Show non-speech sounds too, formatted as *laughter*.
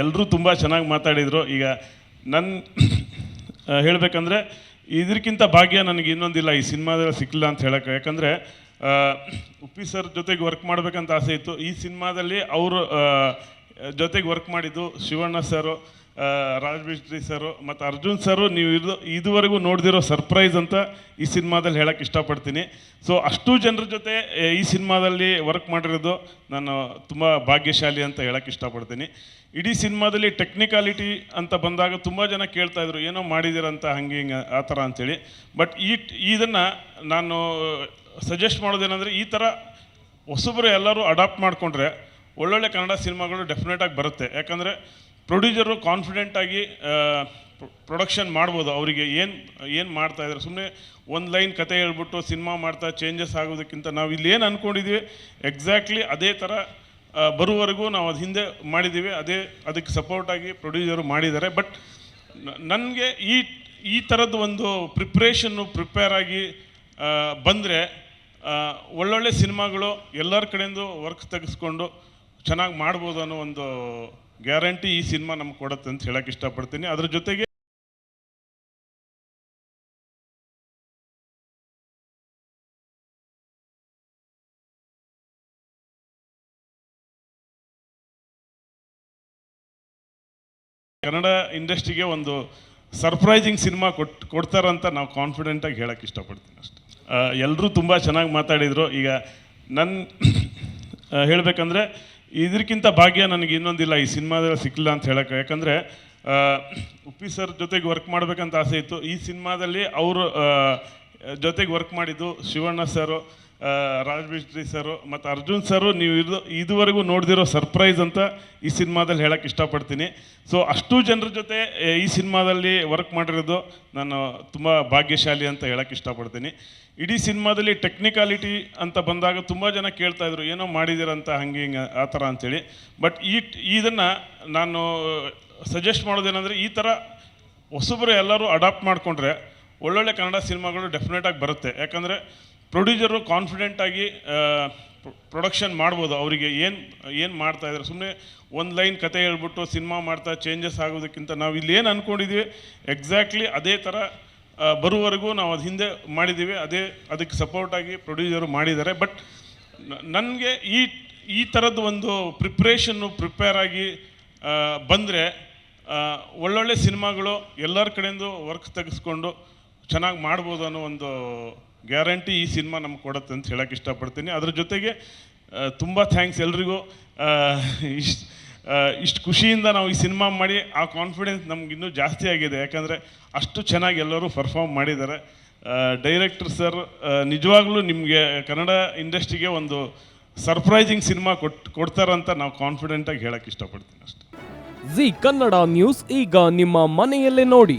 ಎಲ್ಲರೂ ತುಂಬ ಚೆನ್ನಾಗಿ ಮಾತಾಡಿದರು. ಈಗ ನನ್ನ ಹೇಳಬೇಕಂದ್ರೆ ಇದಕ್ಕಿಂತ ಭಾಗ್ಯ ನನಗೆ ಇನ್ನೊಂದಿಲ್ಲ, ಈ ಸಿನಿಮಾದಲ್ಲಿ ಸಿಕ್ಕಿಲ್ಲ ಅಂತ ಹೇಳಕ್ಕೆ. ಯಾಕಂದರೆ ಉಪ್ಪಿ ಸರ್ ಜೊತೆಗೆ ವರ್ಕ್ ಮಾಡಬೇಕಂತ ಆಸೆ ಇತ್ತು. ಈ ಸಿನಿಮಾದಲ್ಲಿ ಅವರು ಜೊತೆಗೆ ವರ್ಕ್ ಮಾಡಿದ್ದು ಶಿವಣ್ಣ ಸರು ರಾಜ್ ಬಿಸ್ಟ್ರಿ ಸರು ಮತ್ತು ಅರ್ಜುನ್ ಸರು ನೀವು ಇದು ಇದುವರೆಗೂ ನೋಡಿದಿರೋ ಸರ್ಪ್ರೈಸ್ ಅಂತ ಈ ಸಿನಿಮಾದಲ್ಲಿ ಹೇಳಕ್ಕೆ ಇಷ್ಟಪಡ್ತೀನಿ. ಸೊ ಅಷ್ಟು ಜನರ ಜೊತೆ ಈ ಸಿನಿಮಾದಲ್ಲಿ ವರ್ಕ್ ಮಾಡಿರೋದು ನಾನು ತುಂಬ ಭಾಗ್ಯಶಾಲಿ ಅಂತ ಹೇಳಕ್ಕೆ ಇಷ್ಟಪಡ್ತೀನಿ. ಇಡೀ ಸಿನಿಮಾದಲ್ಲಿ ಟೆಕ್ನಿಕಾಲಿಟಿ ಅಂತ ಬಂದಾಗ ತುಂಬ ಜನ ಕೇಳ್ತಾ ಇದ್ರು, ಏನೋ ಮಾಡಿದ್ದೀರಂತ ಹಂಗೆ ಹಿಂಗೆ, ಆ ಥರ ಅಂಥೇಳಿ ಬಟ್ ಈ, ಇದನ್ನು ನಾನು ಸಜೆಸ್ಟ್ ಮಾಡೋದೇನೆಂದರೆ, ಈ ಥರ ಹೊಸಬ್ರು ಎಲ್ಲರೂ ಅಡಾಪ್ಟ್ ಮಾಡಿಕೊಂಡ್ರೆ ಒಳ್ಳೊಳ್ಳೆ ಕನ್ನಡ ಸಿನಿಮಾಗಳು ಡೆಫಿನೆಟಾಗಿ ಬರುತ್ತೆ. ಯಾಕಂದರೆ ಪ್ರೊಡ್ಯೂಸರು ಕಾನ್ಫಿಡೆಂಟಾಗಿ ಪ್ರೊಡಕ್ಷನ್ ಮಾಡ್ಬೋದು. ಅವರಿಗೆ ಏನು ಏನು ಮಾಡ್ತಾ ಇದ್ದಾರೆ? ಸುಮ್ಮನೆ ಒಂದು ಲೈನ್ ಕತೆ ಹೇಳ್ಬಿಟ್ಟು ಸಿನಿಮಾ ಮಾಡ್ತಾ ಚೇಂಜಸ್ ಆಗೋದಕ್ಕಿಂತ ನಾವು ಇಲ್ಲಿ ಏನು ಅಂದ್ಕೊಂಡಿದ್ದೀವಿ ಎಕ್ಸಾಕ್ಟ್ಲಿ ಅದೇ ಥರ ಬರುವವರೆಗೂ ನಾವು ಅದು ಹಿಂದೆ ಮಾಡಿದ್ದೀವಿ ಅದೇ, ಅದಕ್ಕೆ ಸಪೋರ್ಟಾಗಿ ಪ್ರೊಡ್ಯೂಸರು ಮಾಡಿದ್ದಾರೆ. ಬಟ್ ನನಗೆ ಈ ಈ ಥರದ್ದು ಒಂದು ಪ್ರಿಪ್ರೇಷನ್ನು ಪ್ರಿಪೇರ್ ಆಗಿ ಬಂದರೆ ಒಳ್ಳೊಳ್ಳೆ ಸಿನಿಮಾಗಳು ಎಲ್ಲರ ಕಡೆಯಿಂದ ವರ್ಕ್ ತೆಗೆಸ್ಕೊಂಡು ಚೆನ್ನಾಗಿ ಮಾಡ್ಬೋದು ಅನ್ನೋ ಒಂದು ಗ್ಯಾರಂಟಿ ಈ ಸಿನಿಮಾ ನಮ್ಗೆ ಕೊಡುತ್ತೆ ಅಂತ ಹೇಳಕ್ ಇಷ್ಟಪಡ್ತೀನಿ. ಅದ್ರ ಜೊತೆಗೆ ಕನ್ನಡ ಇಂಡಸ್ಟ್ರಿಗೆ ಒಂದು ಸರ್ಪ್ರೈಸಿಂಗ್ ಸಿನಿಮಾ ಕೊಟ್ ಕೊಡ್ತಾರಂತ ನಾವು ಕಾನ್ಫಿಡೆಂಟಾಗಿ ಹೇಳಕ್ಕೆ ಇಷ್ಟಪಡ್ತೀನಿ ಅಷ್ಟೆ. ಎಲ್ಲರೂ ತುಂಬ ಚೆನ್ನಾಗಿ ಮಾತಾಡಿದರು. ಈಗ ನನ್ನ *coughs* ಹೇಳಬೇಕಂದ್ರೆ ಇದಕ್ಕಿಂತ ಭಾಗ್ಯ ನನಗೆ ಇನ್ನೊಂದಿಲ್ಲ, ಈ ಸಿನಿಮಾದಲ್ಲಿ ಸಿಕ್ಕಿಲ್ಲ ಅಂತ ಹೇಳೋಕೆ ಯಾಕಂದರೆ ಉಪ್ಪಿ ಸರ್ ಜೊತೆಗೆ ವರ್ಕ್ ಮಾಡಬೇಕಂತ ಆಸೆ ಇತ್ತು. ಈ ಸಿನಿಮಾದಲ್ಲಿ ಅವರು ಜೊತೆಗೆ ವರ್ಕ್ ಮಾಡಿದ್ದು ಶಿವಣ್ಣ ಸರು ರಾಜ್ ಬಿಸ್ಟ್ರಿ ಸರು ಮತ್ತು ಅರ್ಜುನ್ ಸರು ನೀವು ಇದು, ಇದುವರೆಗೂ ನೋಡಿದಿರೋ ಸರ್ಪ್ರೈಸ್ ಅಂತ ಈ ಸಿನಿಮಾದಲ್ಲಿ ಹೇಳೋಕ್ಕೆ ಇಷ್ಟಪಡ್ತೀನಿ. ಸೊ ಅಷ್ಟು ಜನರ ಜೊತೆ ಈ ಸಿನಿಮಾದಲ್ಲಿ ವರ್ಕ್ ಮಾಡಿರೋದು ನಾನು ತುಂಬ ಭಾಗ್ಯಶಾಲಿ ಅಂತ ಹೇಳೋಕ್ಕೆ ಇಷ್ಟಪಡ್ತೀನಿ. ಇಡೀ ಸಿನಿಮಾದಲ್ಲಿ ಟೆಕ್ನಿಕಾಲಿಟಿ ಅಂತ ಬಂದಾಗ ತುಂಬ ಜನ ಕೇಳ್ತಾಯಿದ್ರು ಏನೋ ಮಾಡಿದಿರಂತ ಹಂಗೆ ಹಿಂಗೆ ಆ ಥರ ಅಂಥೇಳಿ ಬಟ್ ಈ, ಇದನ್ನು ನಾನು ಸಜೆಸ್ಟ್ ಮಾಡೋದೇನೆಂದರೆ ಈ ಥರ ಹೊಸಬರು ಎಲ್ಲರೂ ಅಡಾಪ್ಟ್ ಮಾಡಿಕೊಂಡ್ರೆ ಒಳ್ಳೊಳ್ಳೆ ಕನ್ನಡ ಸಿನಿಮಾಗಳು ಡೆಫಿನೆಟಾಗಿ ಬರುತ್ತೆ. ಯಾಕಂದರೆ ಪ್ರೊಡ್ಯೂಸರು ಕಾನ್ಫಿಡೆಂಟಾಗಿ ಪ್ರೊಡಕ್ಷನ್ ಮಾಡ್ಬೋದು. ಅವರಿಗೆ ಏನು ಏನು ಮಾಡ್ತಾ ಇದ್ದಾರೆ. ಸುಮ್ಮನೆ ಒಂದು ಲೈನ್ ಕತೆ ಹೇಳ್ಬಿಟ್ಟು ಸಿನಿಮಾ ಮಾಡ್ತಾ ಚೇಂಜಸ್ ಆಗೋದಕ್ಕಿಂತ ನಾವು ಇಲ್ಲಿ ಏನು ಅಂದ್ಕೊಂಡಿದ್ದೀವಿ ಎಕ್ಸಾಕ್ಟ್ಲಿ ಅದೇ ಥರ ಬರುವವರೆಗೂ ನಾವು ಅದು ಹಿಂದೆ ಮಾಡಿದ್ದೀವಿ ಅದೇ, ಅದಕ್ಕೆ ಸಪೋರ್ಟಾಗಿ ಪ್ರೊಡ್ಯೂಸರು ಮಾಡಿದ್ದಾರೆ. ಬಟ್ ನನಗೆ ಈ ಈ ಥರದ್ದು ಒಂದು ಪ್ರಿಪ್ರೇಷನ್ನು ಪ್ರಿಪೇರ್ ಆಗಿ ಬಂದರೆ ಒಳ್ಳೊಳ್ಳೆ ಸಿನಿಮಾಗಳು ಎಲ್ಲರ ಕಡೆಯಿಂದ ವರ್ಕ್ ತೆಗೆಸ್ಕೊಂಡು ಚೆನ್ನಾಗಿ ಮಾಡ್ಬೋದು ಅನ್ನೋ ಒಂದು ಗ್ಯಾರಂಟಿ ಈ ಸಿನಿಮಾ ನಮ್ಗೆ ಕೊಡುತ್ತೆ ಅಂತ ಹೇಳಕ್ಕೆ ಇಷ್ಟಪಡ್ತೀನಿ. ಅದ್ರ ಜೊತೆಗೆ ತುಂಬ ಥ್ಯಾಂಕ್ಸ್ ಎಲ್ರಿಗೂ. ಇಷ್ಟು ಇಷ್ಟು ಖುಷಿಯಿಂದ ನಾವು ಈ ಸಿನಿಮಾ ಮಾಡಿ, ಆ ಕಾನ್ಫಿಡೆನ್ಸ್ ನಮಗಿನ್ನೂ ಜಾಸ್ತಿ ಆಗಿದೆ. ಯಾಕಂದರೆ ಅಷ್ಟು ಚೆನ್ನಾಗಿ ಎಲ್ಲರೂ ಪರ್ಫಾರ್ಮ್ ಮಾಡಿದ್ದಾರೆ. ಡೈರೆಕ್ಟರ್ ಸರ್ ನಿಜವಾಗ್ಲೂ ನಿಮಗೆ ಕನ್ನಡ ಇಂಡಸ್ಟ್ರಿಗೆ ಒಂದು ಸರ್ಪ್ರೈಸಿಂಗ್ ಸಿನಿಮಾ ಕೊಟ್, ಕೊಡ್ತಾರಂತ ನಾವು ಕಾನ್ಫಿಡೆಂಟಾಗಿ ಹೇಳಕ್ಕೆ ಇಷ್ಟಪಡ್ತೀನಿ ಅಷ್ಟೇ. ಜಿ ಕನ್ನಡ ನ್ಯೂಸ್ ಈಗ ನಿಮ್ಮ ಮನೆಯಲ್ಲೇ ನೋಡಿ.